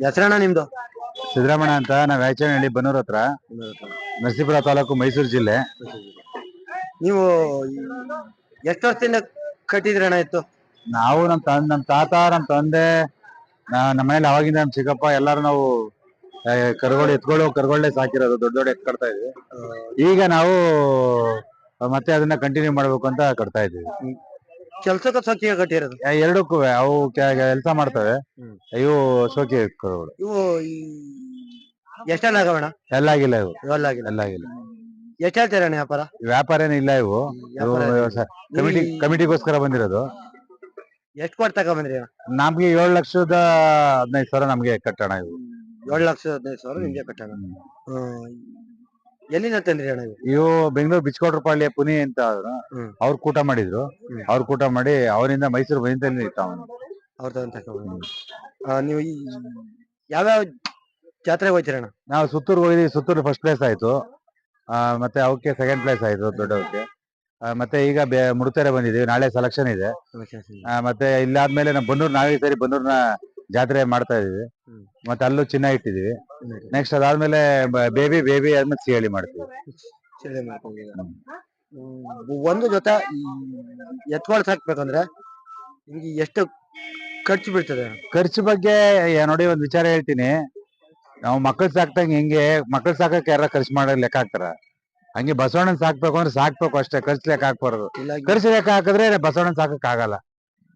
ಹೆಸರಣ್ಣ ನಿಮ್ದು? ಸಿದ್ದರಾಮಣ್ಣ ಅಂತ ನಾವ್ ಯಾಚನಹಳ್ಳಿ ಬನ್ನೂರ್ ಹತ್ರ. ನರಸೀಪುರ ತಾಲೂಕು ಮೈಸೂರು ಜಿಲ್ಲೆ. ನೀವು ಎಷ್ಟು ವರ್ಷದಿಂದ ಕಟ್ಟಿದ್ರಣ್ಣ ಇತ್ತು ನಾವು ನಮ್ ತಂದ್ ನಮ್ ತಾತ ನಮ್ ತಂದೆ ನಾ- ನಮ್ಮ ಮನೇಲಿ ಅವಾಗಿಂದ ನಮ್ ಚಿಕ್ಕಪ್ಪ ಎಲ್ಲಾರು ನಾವು ಆ, ಕರುಗಳು ಎತ್ಕೊಳ್ಳೋ ಕರುಗಳೇ ಸಾಕಿರೋದು ದೊಡ್ಡ ದೊಡ್ಡ ಎತ್ ಕಟ್ತಾ ಇದ್ವಿ ಈಗ ನಾವು ಮತ್ತೆ ಅದನ್ನ ಕಂಟಿನ್ಯೂ ಮಾಡ್ಬೇಕು ಅಂತ ಕಟ್ತಾ ಇದೀವಿ ಕೆಲ್ಸಕ್ಕೆ ಸೊಕ್ಕಿಗೆ ಕಟ್ಟಿರೋದು. ಎರಡಕ್ಕೂ ಅವು ಕೆಲಸ ಮಾಡ್ತವೆ. ಇವು ಶೋಕಿ ಕರುಗಳು ಇವು ಎಷ್ಟೆಲ್ಲ ಆಗವಣ ಎಲ್ಲಾಗಿಲ್ಲ ಇವು. ಇವೆಲ್ಲ ಆಗಿಲ್ಲ. ಎಷ್ಟ್ ಹೇಳ್ತೀರಣ್ಣ ವ್ಯಾಪಾರ? ವ್ಯಾಪಾರ ಏನಿಲ್ಲ ಇವು ಕಮಿಟಿ ಕಮಿಟಿಗೋಸ್ಕರ ಬಂದಿರೋದು. ಎಷ್ಟು ಕೊಟ್ಟು ತಗೊಂಬಂದ್ರಿ ಅಣ್ಣ? ನಮ್ಗೆ ಏಳು ಲಕ್ಷದ ಹದಿನೈದು ಸಾವಿರ ನಮ್ಗೆ ಕಟ್ಟೋಣ ಇವು. ಏಳು ಲಕ್ಷ ಹದಿನೈದು ಸಾವಿರ ನಿಮ್ಗೆ ಕಟ್ಟೋಣ. ಹ್ಮ್. ಎಲ್ಲಿಂದ ತಂದ್ರಿ ಅಣ್ಣ ಇವು ಇವು ಬೆಂಗಳೂರು ಬಿಚ್ಕೋಟ್ರಪಾಳ್ಯ ಪುನಿ ಅಂತ ಅವ್ರು. ಹ್ಮ್. ಅವ್ರು ಕೂಟ ಮಾಡಿದ್ರು. ಅವ್ರು ಕೂಟ ಮಾಡಿ ಅವರಿಂದ ಮೈಸೂರು ಅವನು. ಅವ್ರ ತಗೊಂಡ್ ತಗೊಂಡ್ ನೀವು ಈ ಯಾವ್ಯಾವ ಜಾತ್ರೆಗೆ ಹೋಗ್ತೀರಣ್ಣ ನಾವು ಸುತ್ತೂರ್ಗೆ ಹೋಗಿದ್ವಿ. ಸುತ್ತೂರು ಫಸ್ಟ್ ಪ್ಲೇಸ್ ಆಯ್ತು. ಆ, ಮತ್ತೆ ಅವಕ್ಕೆ ಸೆಕೆಂಡ್ ಪ್ಲೇಸ್ ಆಯ್ತು ದೊಡ್ಡವಕ್ಕೆ ಆ, ಮತ್ತೆ ಈಗ ಬೆ ಮುಡುತೆರೆ ಬಂದಿದೀವಿ ನಾಳೆ ಸೆಲೆಕ್ಷನ್ ಇದೆ. ಆ, ಮತ್ತೆ ಇಲ್ಲಾದ್ಮೇಲೆ ನಾವು ಬನ್ನೂರ್ ನಾವೇ ಸರಿ ಬನ್ನೂರ್ನ ಜಾತ್ರೆ ಮಾಡ್ತಾ ಇದೀವಿ. ಮತ್ತೆ ಅಲ್ಲೂ ಚಿನ್ನ ಇಟ್ಟಿದೀವಿ ನೆಕ್ಸ್ಟ್ ಅದಾದ್ಮೇಲೆ ಬೇಬಿ ಬೇಬಿ ಆದ್ಮೇಲೆ ಸಿಹಳಿ ಮಾಡ್ತೀವಿ. ಚಳಿ ಮಾಡ್ಕೊಂಡಿದ್ದೀರ. ಹ್ಮ್. ಒಂದು ಜೊತೆ ಎತ್ಕೊಳ್ ಸಾಕ್ಬೇಕಂದ್ರೆ ನಿಮ್ಗೆ ಎಷ್ಟು ಖರ್ಚು ಬೀಳ್ತದೆ? ಖರ್ಚು ಬಗ್ಗೆ ನೋಡಿ ಒಂದ್ ವಿಚಾರ ಹೇಳ್ತೀನಿ. ನಾವು ಮಕ್ಕಳು ಸಾಕ್ದಂಗೆ ಹೆಂಗೆ ಮಕ್ಕಳು ಸಾಕಕ್ಕೆ ಯಾರ ಖರ್ಚು ಮಾಡೋ ಲೆಕ್ಕ ಹಾಕ್ತಾರ? ಹಂಗೆ ಬಸವಣ್ಣನ್ ಸಾಕ್ಬೇಕು ಅಂದ್ರೆ ಸಾಕ್ಬೇಕು ಅಷ್ಟೇ ಖರ್ಚು ಲೆಕ್ಕ ಹಾಕ್ಬಾರ್ದು. ಇಲ್ಲ ಖರ್ಚು ಲೆಕ್ಕ ಹಾಕಿದ್ರೆ ಬಸವಣ್ಣನ್ ಸಾಕಕ್ ಆಗಲ್ಲ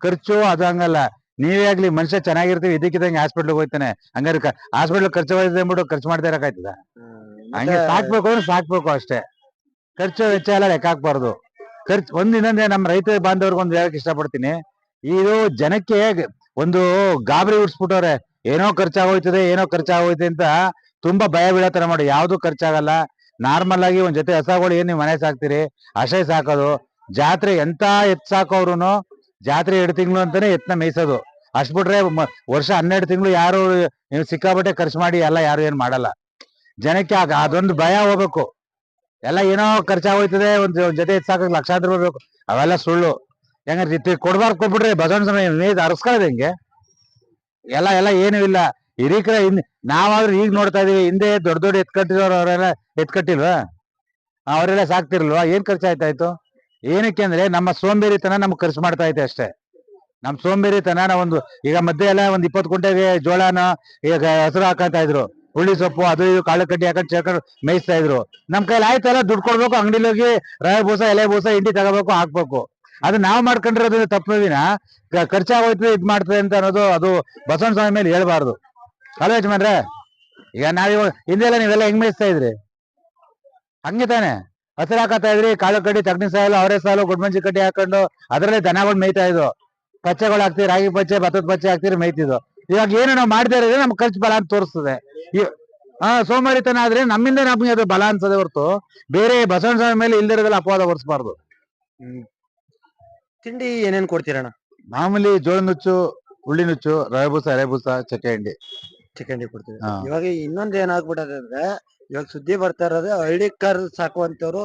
ಖರ್ಚು ಅದು ಹಂಗಲ್ಲ. ನೀವೇ ಆಗ್ಲಿ ಮನುಷ್ಯ ಚೆನ್ನಾಗಿರ್ತೀವಿ ಇದಕ್ಕಿದಂಗೆ ಹಾಸ್ಪಿಟ್ಲ್ಗೆ ಹೋಗ್ತಾನೆ. ಹಂಗಾರೆ ಹಾಸ್ಪಿಟ್ಲ್ ಖರ್ಚು ಹೋಯ್ತದೆ ಅಂದ್ಬಿಟ್ಟು ಖರ್ಚು ಮಾಡ್ತಾ ಇರಕಾಯ್ತದ ಹಂಗೆ ಸಾಕ್ಬೇಕು ಅಂದ್ರೆ ಸಾಕ್ಬೇಕು ಅಷ್ಟೇ. ಖರ್ಚು ವೆಚ್ಚ ಎಲ್ಲ ಲೆಕ್ಕ ಹಾಕ್ಬಾರ್ದು. ಖರ್ಚು ಒಂದ್ ಇನ್ನೊಂದೇ ನಮ್ಮ ರೈತ ಬಾಂಧವ್ರಿಗೆ ಒಂದು ಹೇಳಕ್ ಇಷ್ಟಪಡ್ತೀನಿ. ಇದು ಜನಕ್ಕೆ ಒಂದು ಗಾಬರಿ ಉಡ್ಸ್ಬಿಟ್ಟವ್ರೆ ಏನೋ ಖರ್ಚಾಗೋಯ್ತದೆ ಏನೋ ಖರ್ಚಾಗೋಯ್ತದೆ ಅಂತ ತುಂಬಾ ಭಯ ಬೀಳತರ ಮಾಡಿ. ಯಾವ್ದು ಖರ್ಚಾಗಲ್ಲ. ನಾರ್ಮಲ್ ಆಗಿ ಒಂದ್ ಜೊತೆ ಹಸಗಳು ಏನ್ ನೀವು ಮನೆ ಸಾಕ್ತಿರಿ? ಅಷ್ಟೇ ಸಾಕೋದು. ಜಾತ್ರೆ ಎಂತ ಎತ್ ಸಾಕೋರು ಜಾತ್ರೆ ಎರಡು ತಿಂಗಳು ಅಂತಾನೆ ಎತ್ನ ಮೇಯ್ಸೋದು. ಅಷ್ಟ್ ಬಿಟ್ರೆ ವರ್ಷ ಹನ್ನೆರಡು ತಿಂಗಳು ಯಾರು ಸಿಕ್ಕಾಬಟ್ಟೆ ಖರ್ಚು ಮಾಡಿ ಎಲ್ಲ ಯಾರು ಏನ್ ಮಾಡಲ್ಲ. ಜನಕ್ಕೆ ಆಗ ಅದೊಂದು ಭಯ ಹೋಗ್ಬೇಕು. ಎಲ್ಲ ಏನೋ ಖರ್ಚಾಗೋಯ್ತದೆ, ಒಂದ್ ಜೊತೆ ಸಾಕ ಲಕ್ಷಾಂತರ ರೂಪಾಯಿ ಬೇಕು. ಅವೆಲ್ಲ ಸುಳ್ಳು. ಹೆಂಗ ಕೊಡ್ಬಾರ್ದು ಕೊಟ್ಬಿಟ್ರೆ ಬಸವಣ್ಣ ಸಮಯ ಅರ್ಸ್ಕೊಳ್ಳೋದು ಹೆಂಗೆ? ಎಲ್ಲ ಎಲ್ಲ ಏನೂ ಇಲ್ಲ. ಹಿರೀಕರ ಹಿಂದೆ ನಾವಾದ್ರೂ ಈಗ ನೋಡ್ತಾ ಇದೀವಿ, ಹಿಂದೆ ದೊಡ್ಡ ದೊಡ್ಡ ಎತ್ಕಟ್ಟಿರೋರು ಅವರೆಲ್ಲ ಎತ್ಕಟ್ಟಿಲ್ವಾ? ಅವರೆಲ್ಲ ಸಾಕ್ತಿರ್ಲ್ವಾ? ಏನ್ ಖರ್ಚಾಯ್ತಾಯ್ತು? ಏನಕ್ಕೆ ಅಂದ್ರೆ ನಮ್ಮ ಸೋಂಬೇರಿತನ ನಮ್ಗೆ ಖರ್ಚು ಮಾಡ್ತಾ ಐತೆ ಅಷ್ಟೇ. ನಮ್ ಸೋಂಬೇರಿತನ ಒಂದು ಈಗ ಮಧ್ಯೆ ಎಲ್ಲ ಒಂದ್ ಇಪ್ಪತ್ತು ಕುಂಟೆಗೆ ಜೋಳನ ಈಗ ಹೆಸರು ಹಾಕತಾ ಇದ್ರು. ಹುಳಿ ಸೊಪ್ಪು ಅದು ಇದು ಕಾಳು ಕಡ್ಡಿ ಹಾಕೊಂಡು ചേರ್ಕೊಂಡು ಮೇಯಿಸ್ತಾ ಇದ್ರು. ನಮ್ ಕೈಲಿ ಆಯ್ತಲ್ಲ ದುಡ್ಡು ಕೊಡ್ಬೇಕು, ಅಂಗಡಿಲಿ ಹೋಗಿ ರಾಯ ಬೂಸ, ಎಲೆ ಬೂಸ, ಹಿಂಡಿ ತಗೋಬೇಕು, ಹಾಕ್ಬೇಕು. ಅದು ನಾವ್ ಮಾಡ್ಕೊಂಡಿರೋದು ತಪ್ಪಿನ ಖರ್ಚಾಗೋಯ್ತದೆ ಇದ್ ಮಾಡ್ತದೆ ಅಂತ ಅನ್ನೋದು ಅದು ಬಸವಣ್ಣ ಸ್ವಾಮಿ ಮೇಲೆ ಹೇಳ್ಬಾರ್ದು. ಅಲ್ಲ ಯಜಮಾನ್ರೆ, ಈಗ ನಾವಿವಾಗ ಹಿಂದೆಲ್ಲ ನೀವೆಲ್ಲ ಹೆಂಗ್ ಮೇಯಿಸ್ತಾ ಇದ್ರಿ? ಹಂಗೆ ತಾನೆ. ಹಸಿರು ಹಾಕತ್ತಾ ಇದ್ರಿ, ಕಾಳು ಕಡ್ಡಿ ತಗ್ನಿ ಸಾಲು ಅವರೇ ಸಾಲು, ಗುಡ್ಮಂಜಿ ಕಡ್ಡಿ ಹಾಕೊಂಡು ಅದರಲ್ಲೇ ದನಗಳು ಮೇಯ್ತಾ ಇದ್ವು ಪಚ್ಚೆಗಳು ಹಾಕ್ತಿವಿ ರಾಗಿ ಪಚ್ಚೆ ಭತ್ತದ ಪಚ್ಚೆ ಹಾಕ್ತಿರಿ ಮೇಯ್ತಿದ್ವು ಇವಾಗ ಏನು ನಾವು ಮಾಡ್ತಾ ಇರೋದ್ರೆ ನಮ್ಗೆ ಖರ್ಚು ಬಲ ಅಂತ ತೋರಿಸ್ತದೆ. ಹಾ ಸೋಮಾರಿತನ ಆದ್ರೆ ನಮ್ಮಿಂದ ನಮ್ಗೆ ಅದು ಬಲ ಅನ್ಸದೆ ಹೊರತು ಬೇರೆ ಬಸವನ ಸ್ವಾಮಿ ಮೇಲೆ ಇಲ್ದಿರೋದಲ್ಲ ಅಪವಾದ ಹೊರಿಸಬಾರ್ದು. ತಿಂಡಿ ಏನೇನ್ ಕೊಡ್ತೀರಣ್ಣ? ಮಾಮೂಲಿ ಜೋಳ ನುಚ್ಚು ಹುಳ್ಳಿ ನುಚ್ಚು ರವೆ ಬೂಸ ಎಲೆ ಬೂಸ ಚಕ್ಕೆ ಹಿಂಡಿ ಚಿಕನ್ ಕೊಡ್ತೀವಿ. ಹಾ. ಇವಾಗ ಇನ್ನೊಂದ್ ಏನಾಗ್ಬಿಟ್ಟದೆ ಅಂದ್ರೆ ಇವಾಗ ಸುದ್ದಿ ಬರ್ತಾ ಇರೋದು ಹಳ್ಳಿ ಕಾರ್ ಸಾಕುವಂತವ್ರು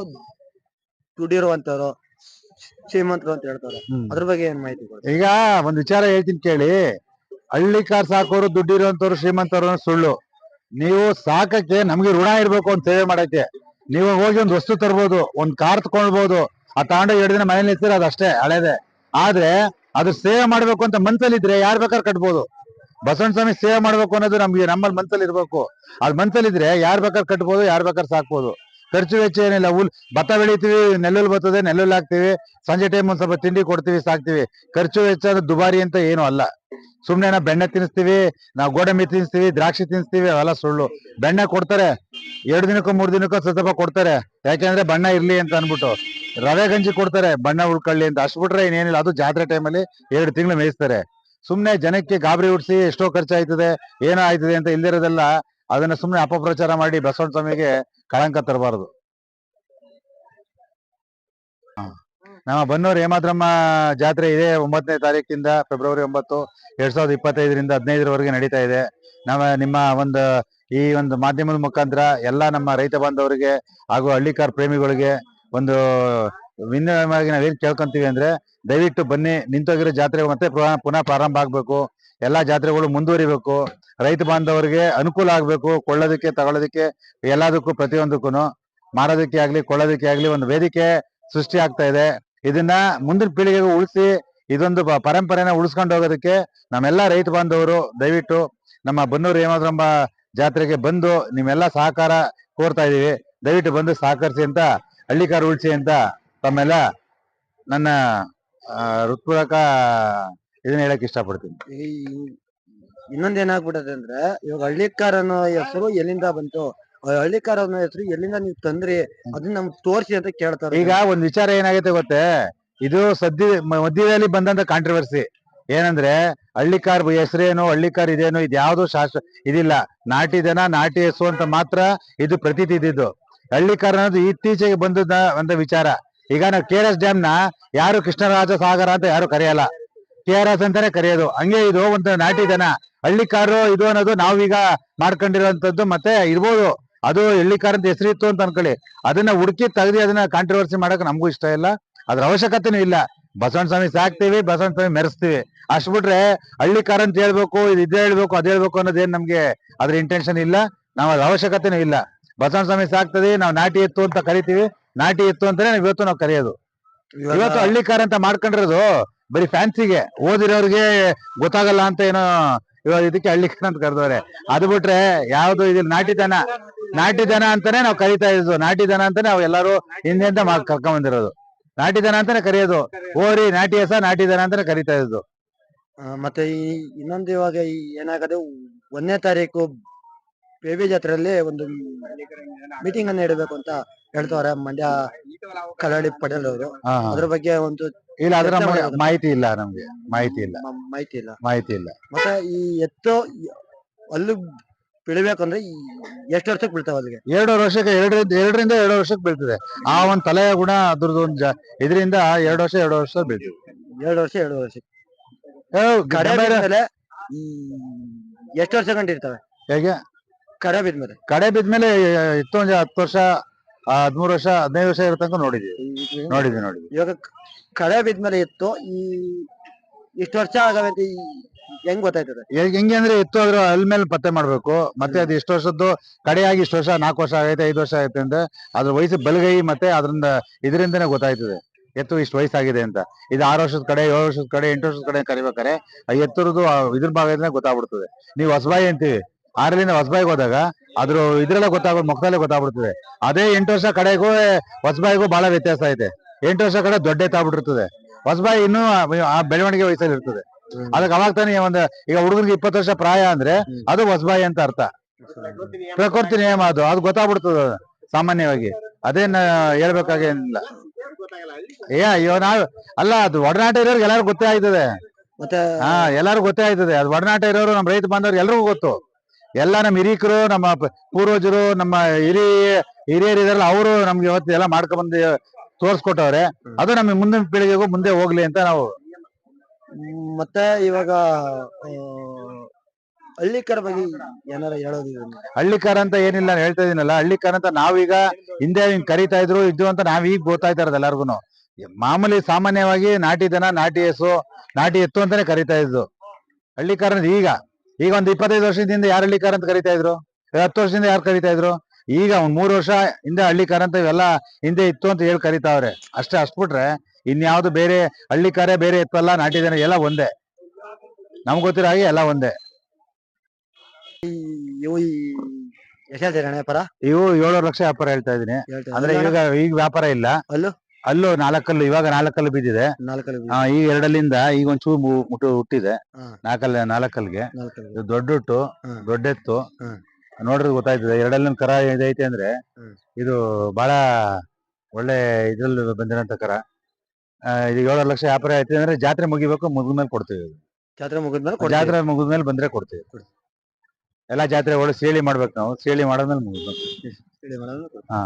ದುಡಿರುವಂತವ್ರು ಶ್ರೀಮಂತರು ಅಂತ ಹೇಳ್ತಾರೆ. ಹ್ಮ್. ಅದ್ರ ಬಗ್ಗೆ ಏನ್ ಮಾಹಿತಿ ಈಗ ಒಂದ್ ವಿಚಾರ ಹೇಳ್ತೀನಿ ಕೇಳಿ. ಹಳ್ಳಿ ಕಾರ್ ಸಾಕೋರು ದುಡ್ಡಿರುವಂತವ್ರು ಶ್ರೀಮಂತರು ಅನ್ನೋದು ಸುಳ್ಳು. ನೀವು ಸಾಕಕ್ಕೆ ನಮ್ಗೆ ಋಣ ಇರ್ಬೇಕು ಅಂತ ಸೇವೆ ಮಾಡಕ್ಕೆ. ನೀವು ಹೋಗಿ ಒಂದ್ ವಸ್ತು ತರ್ಬೋದು ಒಂದ್ ಕಾರ್ ತಗೊಳ್ಬೋದು ಆ ತಗೊಂಡು ಎರಡು ದಿನ ಮನೇಲಿ ಇರ್ತೀರ ಅದಷ್ಟೇ ಹಳೇದೆ. ಆದ್ರೆ ಅದು ಸೇವೆ ಮಾಡ್ಬೇಕು ಅಂತ ಮನ್ಸಲ್ಲಿದ್ರೆ ಯಾರ್ ಬೇಕಾದ್ರೆ ಕಟ್ಬೋದು. ಬಸವಣ್ಣ ಸ್ವಾಮಿ ಸೇವೆ ಮಾಡ್ಬೇಕು ಅನ್ನೋದು ನಮ್ಗೆ ನಮ್ಮಲ್ಲಿ ಮನ್ಸಲ್ಲಿ ಇರ್ಬೇಕು. ಅದ್ ಮನ್ಸಲ್ಲಿದ್ರೆ ಯಾರ್ ಬೇಕಾದ್ರೆ ಕಟ್ಬೋದು ಯಾರ್ ಬೇಕಾದ್ರೆ ಸಾಕ್ಬೋದು. ಖರ್ಚು ವೆಚ್ಚ ಏನಿಲ್ಲ ಹುಲ್ ಭತ್ತ ಬೆಳಿತೀವಿ, ನೆಲ್ಲುಲ್ ಬರ್ತದೆ, ನೆಲ್ಲೂಲ್ ಹಾಕ್ತಿವಿ, ಸಂಜೆ ಟೈಮ್ ಒಂದ್ ಸ್ವಲ್ಪ ತಿಂಡಿ ಕೊಡ್ತೀವಿ, ಸಾಕ್ತಿವಿ. ಖರ್ಚು ವೆಚ್ಚ ದುಬಾರಿ ಅಂತ ಏನು ಅಲ್ಲ. ಸುಮ್ನೆ ನಾವು ಬೆಣ್ಣೆ ತಿನ್ನಿಸ್ತೀವಿ, ನಾವು ಗೋಡಂಬಿ ತಿನ್ನಿಸ್ತೀವಿ, ದ್ರಾಕ್ಷಿ ತಿನ್ನಿಸ್ತೀವಿ, ಅವೆಲ್ಲ ಸುಳ್ಳು. ಬೆಣ್ಣೆ ಕೊಡ್ತಾರೆ, ಎರಡು ದಿನಕ್ಕೂ, ಮೂರು ದಿನಕ್ಕೂ ಸ್ವಲ್ಪ ಕೊಡ್ತಾರೆ. ಯಾಕೆಂದ್ರೆ ಬಣ್ಣ ಇರ್ಲಿ ಅಂತ ಅನ್ಬಿಟ್ಟು ರವೆ ಗಂಜಿ ಕೊಡ್ತಾರೆ, ಬಣ್ಣ ಉಳ್ಕೊಳ್ಳಿ ಅಂತ. ಅಷ್ಟು ಬಿಟ್ರೆ ಅದು ಜಾತ್ರೆ ಟೈಮಲ್ಲಿ ಎರಡು ತಿಂಗಳು ಮೇಯಿಸ್ತಾರೆ. ಸುಮ್ನೆ ಜನಕ್ಕೆ ಗಾಬರಿ ಹುಡ್ಸಿ ಎಷ್ಟೋ ಖರ್ಚಾಯ್ತದೆ, ಏನೋ ಆಯ್ತದೆ ಅಂತ ಇಲ್ದಿರೋದೆಲ್ಲ ಅದನ್ನ ಸುಮ್ಮನೆ ಅಪಪ್ರಚಾರ ಮಾಡಿ ಬಸವಣ್ಣ ಸ್ವಾಮಿಗೆ ಕಳಂಕ ತರಬಾರದು. ನಮ್ಮ ಬನ್ನೂರು ಹೇಮಾದ್ರಮ್ಮ ಜಾತ್ರೆ ಇದೆ, ಒಂಬತ್ತನೇ ತಾರೀಕಿಂದ ಫೆಬ್ರವರಿ ಒಂಬತ್ತು, ಎರಡ್ ಸಾವಿರದ ಇಪ್ಪತ್ತೈದರಿಂದ ಹದಿನೈದರವರೆಗೆ ನಡೀತಾ ಇದೆ. ನಮ್ಮ, ನಿಮ್ಮ ಒಂದು, ಈ ಒಂದು ಮಾಧ್ಯಮದ ಮುಖಾಂತರ ಎಲ್ಲ ನಮ್ಮ ರೈತ ಬಾಂಧವರಿಗೆ ಹಾಗೂ ಹಳ್ಳಿಕಾರ್ ಪ್ರೇಮಿಗಳಿಗೆ ಒಂದು ವಿನಿಮಯವಾಗಿ ನಾವೇನ್ ಕೇಳ್ಕೊಂತೀವಿ ಅಂದ್ರೆ ದಯವಿಟ್ಟು ಬನ್ನಿ, ನಿಂತೋಗಿರೋ ಜಾತ್ರೆ ಮತ್ತೆ ಪುನಃ ಪ್ರಾರಂಭ ಆಗ್ಬೇಕು. ಎಲ್ಲಾ ಜಾತ್ರೆಗಳು ಮುಂದುವರಿಬೇಕು. ರೈತ ಬಾಂಧವರಿಗೆ ಅನುಕೂಲ ಆಗ್ಬೇಕು, ಕೊಳ್ಳೋದಕ್ಕೆ, ತಗೊಳ್ಳೋದಕ್ಕೆ, ಎಲ್ಲದಕ್ಕೂ ಪ್ರತಿಯೊಂದಕ್ಕೂ ಮಾರೋದಕ್ಕೆ ಆಗ್ಲಿ, ಕೊಳ್ಳೋದಕ್ಕೆ ಆಗ್ಲಿ ಒಂದು ವೇದಿಕೆ ಸೃಷ್ಟಿ ಆಗ್ತಾ ಇದೆ. ಇದನ್ನ ಮುಂದಿನ ಪೀಳಿಗೆಗೂ ಉಳಿಸಿ ಇದೊಂದು ಪರಂಪರೆನ ಉಳಿಸ್ಕೊಂಡು ಹೋಗೋದಕ್ಕೆ ನಮ್ಮೆಲ್ಲ ರೈತ ಬಾಂಧವರು ದಯವಿಟ್ಟು ನಮ್ಮ ಬನ್ನೂರು ಹೇಮಾದ್ರಂಬ ಜಾತ್ರೆಗೆ ಬಂದು ನಿಮ್ಮೆಲ್ಲ ಸಹಕಾರ ಕೋರ್ತಾ ಇದೀವಿ. ದಯವಿಟ್ಟು ಬಂದು ಸಹಕರಿಸಿ ಅಂತ, ಹಳ್ಳಿಕಾರ ಉಳಿಸಿ ಅಂತ ತಮ್ಮೆಲ್ಲ ನನ್ನ ಹೃತ್ಪೂರ್ವಕ ಇದನ್ನ ಹೇಳಕ್ ಇಷ್ಟಪಡ್ತೀನಿ. ಪಡ್ತೀನಿ ಇನ್ನೊಂದ್ ಏನಾಗ್ಬಿಟ್ಟದೆ ಅಂದ್ರೆ ಇವಾಗ ಹಳ್ಳಿಕಾರ ಅನ್ನೋ ಹೆಸರು ಎಲ್ಲಿಂದ ಬಂತು? ಹಳ್ಳಿಕಾರ್ ಅನ್ನೋ ಹೆಸರು ಎಲ್ಲಿಂದ ನೀವು ತಂದ್ರಿ? ಅದನ್ನ ನಮ್ಗೆ ತೋರಿಸಿ ಅಂತ ಕೇಳ್ತಾರೆ. ಈಗ ಒಂದ್ ವಿಚಾರ ಏನಾಗೈತೆ ಗೊತ್ತೇ? ಇದು ಸದ್ಯ ಮಧ್ಯದಲ್ಲಿ ಬಂದಂತ ಕಾಂಟ್ರವರ್ಸಿ ಏನಂದ್ರೆ ಹಳ್ಳಿಕಾರ್ ಹೆಸರೇನು ಹಳ್ಳಿಕಾರ್ ಇದೇನು ಇದು ಯಾವ್ದು ಶಾಸ್ತ್ರ ಇದಿಲ್ಲ. ನಾಟಿ ದನ ನಾಟಿ ಹೆಸರು ಅಂತ ಮಾತ್ರ ಇದು ಪ್ರತೀತಿ ಇದ್ದಿದ್ದು. ಹಳ್ಳಿಕಾರ್ ಅನ್ನೋದು ಇತ್ತೀಚೆಗೆ ಬಂದದ ಅಂತ ವಿಚಾರ. ಈಗ ನಾವು ಕೆ ಆರ್ ಎಸ್ ಡ್ಯಾಮ್ನ ಯಾರು ಕೃಷ್ಣರಾಜ ಸಾಗರ ಅಂತ ಯಾರು ಕರೆಯಲ್ಲ. ಕೆ ಆರ್ ಎಸ್ ಅಂತಾನೆ ಕರೆಯೋದು. ಹಂಗೆ ಇದು ಒಂದು ನಾಟಿ ದನ. ಹಳ್ಳಿಕಾರು ಇದು ಅನ್ನೋದು ನಾವೀಗ ಮಾಡ್ಕೊಂಡಿರುವಂತದ್ದು ಮತ್ತೆ ಇರ್ಬೋದು. ಅದು ಹಳ್ಳಿಕಾರ್ ಅಂತ ಹೆಸರಿತ್ತು ಅಂತ ಅನ್ಕೊಳ್ಳಿ. ಅದನ್ನ ಹುಡುಕಿ ತೆಗ್ದಿ ಅದನ್ನ ಕಾಂಟ್ರವರ್ಸಿ ಮಾಡಕ್ ನಮಗೂ ಇಷ್ಟ ಇಲ್ಲ. ಅದ್ರ ಅವಶ್ಯಕತೆನೂ ಇಲ್ಲ. ಬಸವಣ್ಣ ಸ್ವಾಮಿ ಸಾಕ್ತಿವಿ ಬಸವಣ್ಣ ಸ್ವಾಮಿ ಮೆರೆಸ್ತೀವಿ. ಅಷ್ಟ್ ಬಿಟ್ರೆ ಹಳ್ಳಿ ಕಾರ್ ಅಂತ ಹೇಳ್ಬೇಕು ಇದು ಇದೇ ಹೇಳ್ಬೇಕು ಅದ್ ಹೇಳ್ಬೇಕು ಅನ್ನೋದೇನ್ ನಮ್ಗೆ ಅದ್ರ ಇಂಟೆನ್ಷನ್ ಇಲ್ಲ. ನಾವ್ ಅದ್ರ ಅವಶ್ಯಕತೆನೂ ಇಲ್ಲ. ಬಸವಣ್ಣ ಸ್ವಾಮಿ ಸಾಕ್ತದೆ ನಾವು ನಾಟಿ ಎತ್ತು ಅಂತ ಕರಿತೀವಿ. ನಾಟಿ ಎತ್ತು ಅಂತಾನೆ ಇವತ್ತು ನಾವು ಕರೆಯೋದು. ಇವತ್ತು ಹಳ್ಳಿ ಕಾರ್ ಅಂತ ಮಾಡ್ಕೊಂಡಿರೋದು ಬರೀ ಫ್ಯಾನ್ಸಿಗೆ ಓದಿರೋರಿಗೆ ಗೊತ್ತಾಗಲ್ಲ ಅಂತ ಏನೋ ಇವಾಗ ಇದಕ್ಕೆ ಹಳ್ಳಿ ಕಾರ ಅಂತ ಕರೆದವ್ರೆ. ಅದು ಬಿಟ್ರೆ ಯಾವ್ದು ಇದು ನಾಟಿ ದನ ನಾಟಿ ದನ ಅಂತಾನೆ ನಾವು ಕರಿತಾ ಇದ್ದು ನಾಟಿ ದನ ಅಂತಾನೆ ನಾವು ಎಲ್ಲಾರು ಹಿಂದೆಂದ ಕರ್ಕೊಂಡ್ ಬಂದಿರೋದು ನಾಟಿದನ ಅಂತಾನೆ ಕರೆಯೋದು. ಓರಿ, ನಾಟಿ ಹೆಸ ನಾಟಿದನ ಅಂತಾನೆ ಕರಿತಾ ಇದ್ದು ಮತ್ತೆ ಈ ಇನ್ನೊಂದು ಇವಾಗ ಈ ಏನಾಗದೆ, ಒಂದನೇ ತಾರೀಕು ಬೇಬಿ ಜಾತ್ರೆಯಲ್ಲಿ ಒಂದು ಮೀಟಿಂಗ್ ಅನ್ನ ಇಡಬೇಕು ಅಂತ ಹೇಳ್ತವ್ರೆ ಮಂಡ್ಯ ಕಲಾಡಿ ಪಟೇಲ್ ಅವರು ಹಾ, ಹಾ. ಅದ್ರ ಬಗ್ಗೆ ಒಂದು ಇಲ್ಲ ಅದ್ರ ಚರ್ಚೆ ನಮ್ಗೆ ಮಾಡೋದು. ಮಾಹಿತಿ ಇಲ್ಲ ನಮ್ಗೆ ಮಾಹಿತಿ ಇಲ್ಲ. ಮ- ಮಾಹಿತಿ ಇಲ್ಲ. ಮಾಹಿತಿ ಇಲ್ಲ. ಮತ್ತೆ ಈ ಎತ್ತು ಅಲ್ಲಿ ಬೀಳ್ಬೇಕಂದ್ರೆ ಈ ಎಷ್ಟು ವರ್ಷಕ್ಕೆ ಬೀಳ್ತಾವ ಅಲ್ಲಿಗೆ? ಎರಡು ವರ್ಷಕ್ಕೆ ಎರಡರಿಂದ ಎರಡರಿಂದ ಎರಡು ವರ್ಷಕ್ಕೆ ಬೀಳ್ತದೆ. ಆ ಒಂದ್ ತಲೆಯ ಗುಣ ಅದ್ರದ್ದು ಒಂದ್ ಜ- ಇದರಿಂದ ಎರಡು ವರ್ಷ ಎರಡು ವರ್ಷ ಬೀಳ್ತದೆ. ಎರಡು ವರ್ಷ ಎರಡು ವರ್ಷ ಏ, ಕಡೆ ಗಂಡ ಬೇರೆ- ಬಿದ್ಮೇಲೆ ಈ ಎಷ್ಟು ವರ್ಷ ಗಂಟ ಇರ್ತವೆ ಹೇಗೆ? ಕಡೆ ಬಿದ್ಮೇಲೆ. ಕಡೆ ಬಿದ್ಮೇಲೆ ಇತ್ತು ಒಂದ್ ಹತ್ತು ವರ್ಷ ಹದ್ಮೂರು ವರ್ಷ ಹದಿನೈದು ವರ್ಷ ಇರತಂಕ ನೋಡಿದೀವಿ. ಈ- ನೋಡಿದ್ವಿ ನೋಡಿದ್ವಿ. ಇವಾಗ ಕಳೆ ಬಿದ್ಮೇಲೆ ಎತ್ತು ಈ ಇಷ್ಟು ವರ್ಷ ಆಗವೆ ಅಂತ ಈ ಹೆಂಗ್ ಗೊತ್ತಾಯ್ತದೆ? ಹೇಗ್- ಹೆಂಗೆ ಅಂದ್ರೆ ಎತ್ತು ಅದ್ರ ಅಲ್ ಮೇಲೆ ಪತ್ತೆ ಮಾಡ್ಬೇಕು. ಮತ್ತೆ ಅದು ಎಷ್ಟು ವರ್ಷದ್ದು ಕಡೆಯಾಗಿ ಇಷ್ಟು ವರ್ಷ ನಾಲ್ಕು ವರ್ಷ ಆಗೈತೆ ಐದು ವರ್ಷ ಆಗೈತೆ ಅಂದ್ರೆ ಅದ್ರ ವಯಸ್ಸು ಬಲಗೈ ಮತ್ತೆ ಅದ್ರಿಂದ ಇದರಿಂದನೇ ಗೊತ್ತಾಯ್ತದೆ. ಎತ್ತು ಇಷ್ಟು ವಯಸ್ಸಾಗಿದೆ ಅಂತ. ಇದು ಆರು ವರ್ಷದ ಕಡೆ ಏಳು ವರ್ಷದ ಕಡೆ ಎಂಟು ವರ್ಷದ ಕಡೆ ಕರಿಬೇಕಾರೆ ಆ ಎತ್ತರದ್ದು ಆ ಇದ್ರ ಭಾಗದಿಂದ ಗೊತ್ತಾಗ್ಬಿಡ್ತದೆ. ನೀವು ಹೊಸಬಾಯಿ ಅಂತೀವಿ. ಆರರಿಂದ ಹೊಸಬಾಯಿಗೆ ಹೋದಾಗ ಅದ್ರ ಇದ್ರಲ್ಲ ಗೊತ್ತಾಗೋದು ಮುಖದಲ್ಲೇ ಗೊತ್ತಾಗ್ಬಿಡ್ತದೆ. ಅದೇ ಎಂಟು ವರ್ಷ ಕಡೆಗೂ ಹೊಸಬಾಯಿಗೂ ಬಹಳ ವ್ಯತ್ಯಾಸ ಐತೆ ಎಂಟು ವರ್ಷ ಕಡೆ ದೊಡ್ಡ ಎತ್ತಾಗ್ಬಿಟ್ಟಿರ್ತದೆ ಹೊಸಬಾಯಿ ಇನ್ನೂ ಆ- ಬೆಳವಣಿಗೆ ವಯಸ್ಸಲ್ಲಿ ಇರ್ತದೆ. ಅದಕ್ಕೆ ಅವಾಗ ತಾನೇ ಒಂದು ಈಗ ಹುಡುಗರಿಗೆ ಇಪ್ಪತ್ತು ವರ್ಷ ಪ್ರಾಯ ಅಂದ್ರೆ ಅದು ಹೊಸಬಾಯಿ ಅಂತ ಅರ್ಥ. ಪ್ರಕೃತಿ ನಿಯಮ ಅದು ಅದು ಗೊತ್ತಾಗ್ಬಿಡ್ತದ ಸಾಮಾನ್ಯವಾಗಿ. ಅದೇನ್ ಹೇಳ್ಬೇಕಾಗೇನಿಲ್ಲ. ಏ ಅಯ್ಯೋ ನಾವ್ ಅಲ್ಲ ಅದು ಒಡನಾಟ ಇರೋರ್ಗೆ ಎಲ್ಲಾರು ಗೊತ್ತೇ ಆಯ್ತದೆ ಹಾ ಎಲ್ಲಾರು ಗೊತ್ತೇ ಆಯ್ತದೆ ಅದು ಒಡನಾಟ ಇರೋರು ನಮ್ಮ ರೈತ ಬಾಂಧವ್ರಿಗೆ ಎಲ್ರಿಗೂ ಗೊತ್ತು. ಎಲ್ಲ ನಮ್ಮ ಹಿರೀಕರು ನಮ್ಮ ಪೂರ್ವಜರು ನಮ್ಮ ಹಿರಿ ಹಿರಿಯರು ಇದಾರಲ್ಲ ಅವರು ನಮ್ಗೆ ಇವತ್ತು ಎಲ್ಲ ಮಾಡ್ಕೊಂಡ್ ಬಂದು ತೋರ್ಸ್ಕೊಟ್ಟವ್ರೆ. ಅದು ನಮಗೆ ಮುಂದಿನ ಪೀಳಿಗೆಗೂ ಮುಂದೆ ಹೋಗ್ಲಿ ಅಂತ ನಾವು ಮತ್ತೆ ಇವಾಗ ಹಳ್ಳಿಕರ ಬಗ್ಗೆ ಏನಾರ ಹೇಳೋದು ಹಳ್ಳಿಕರ ಅಂತ ಏನಿಲ್ಲ ನಾನ್ ಹೇಳ್ತಾ ಇದೀನಲ್ಲ ಹಳ್ಳಿಕರ ಅಂತ ನಾವೀಗ ಹಿಂದೆ ಹಿಂಗ್ ಕರಿತಾ ಇದ್ರು ಇದ್ದು ಅಂತ ನಾವ್ ಈಗ ಗೊತ್ತಾಯ್ತಾ ಇರೋದು ಎಲ್ಲಾರ್ಗು ಮಾಮೂಲಿ ಸಾಮಾನ್ಯವಾಗಿ ನಾಟಿ ದನ ನಾಟಿ ಹೆಸು ನಾಟಿ ಎತ್ತು ಅಂತಾನೆ ಕರಿತಾ ಇದ್ದು. ಹಳ್ಳಿಕಾರ ಈಗ. ಈಗ ಒಂದು ಇಪ್ಪತ್ತೈದು ವರ್ಷದಿಂದ ಯಾರು ಹಳ್ಳಿಕಾರ ಅಂತ ಕರಿತಾ ಇದ್ರು? ಹತ್ತು ವರ್ಷದಿಂದ ಯಾರು ಕರಿತಾ ಇದ್ರು? ಈಗ ಒಂದ್ ಮೂರು ವರ್ಷ ಹಿಂದೆ ಹಳ್ಳಿಕಾರ ಅಂತ ಇವೆಲ್ಲ ಹಿಂದೆ ಇತ್ತು ಅಂತ ಹೇಳಿ ಕರಿತಾವ್ರೆ. ಅಷ್ಟೇ ಅಷ್ಟ್ಬಿಟ್ರೆ ಇನ್ಯಾವ್ದು ಬೇರೆ ಹಳ್ಳಿಕಾರೇ ಬೇರೆ ಇತ್ತಲ್ಲ ನಾಟಿ ಜನ ಎಲ್ಲ ಒಂದೇ. ನಮ್ಗೆ ಗೊತ್ತಿರೋ ಹಾಗೆ ಎಲ್ಲ ಒಂದೇ. ಇವು ಇವು ಏಳೂರು ಲಕ್ಷ ವ್ಯಾಪಾರ ಹೇಳ್ತಾ ಇದೀನಿ ಅಂದ್ರೆ ಈಗ ಈಗ ವ್ಯಾಪಾರ ಇಲ್ಲ. ಅಲ್ಲೂ? ಅಲ್ಲೂ ನಾಲ್ಕಲ್ಲು ಇವಾಗ ನಾಲ್ಕಲ್ಲು ಬಿದ್ದಿದೆ ನಾಲ್ಕಲ್ಲಿ ಆ, ಈ ಎರಡಲ್ಲಿಂದ ಈಗ ಒಂಚೂರು ಮು- ಮುಟ್ಟು ಹುಟ್ಟಿದೆ ಹಾ. ನಾಲ್ಕಲ್ಲ ನಾಲ್ಕಲ್ಗೆ ನಾಲ್ಕಲ್ಲಿ ಇದು ದೊಡ್ಡಟ್ಟು ಹ್ಮ್. ದೊಡ್ಡೆತ್ತು ನೋಡ್ರಿ ಗೊತ್ತಾಯ್ತದೆ ಎರಡಲ್ಲಿನ ಕರ ಇದೈತೆ ಅಂದ್ರೆ ಹ್ಮ್. ಇದು ಬಹಳ ಒಳ್ಳೆ ಇದ್ರಲ್ಲಿ ಬಂದಿರೋಂಥ ಕರ ಆ, ಇದು ಏಳು ಲಕ್ಷ ವ್ಯಾಪಾರ ಐತೆ ಅಂದ್ರೆ ಜಾತ್ರೆ ಮುಗಿಬೇಕು ಮುಗಿದ್ಮೇಲೆ ಕೊಡ್ತೀವಿ. ಜಾತ್ರೆ ಮುಗಿದ್ಮೇಲೆ ಕೊಡ್ತೀವಿ. ಜಾತ್ರೆ ಮುಗಿದ್ಮೇಲೆ ಬಂದ್ರೆ ಕೊಡ್ತೀವಿ ಎಲ್ಲಾ ಜಾತ್ರೆ ಒಳ್ಳೆ ಸೇಳಿ ಮಾಡ್ಬೇಕು ನಾವು ಸೇಳಿ ಮಾಡಾದ್ಮೇಲೆ ಮುಗಿದ್ಮೇಲೆ. ಹಾ.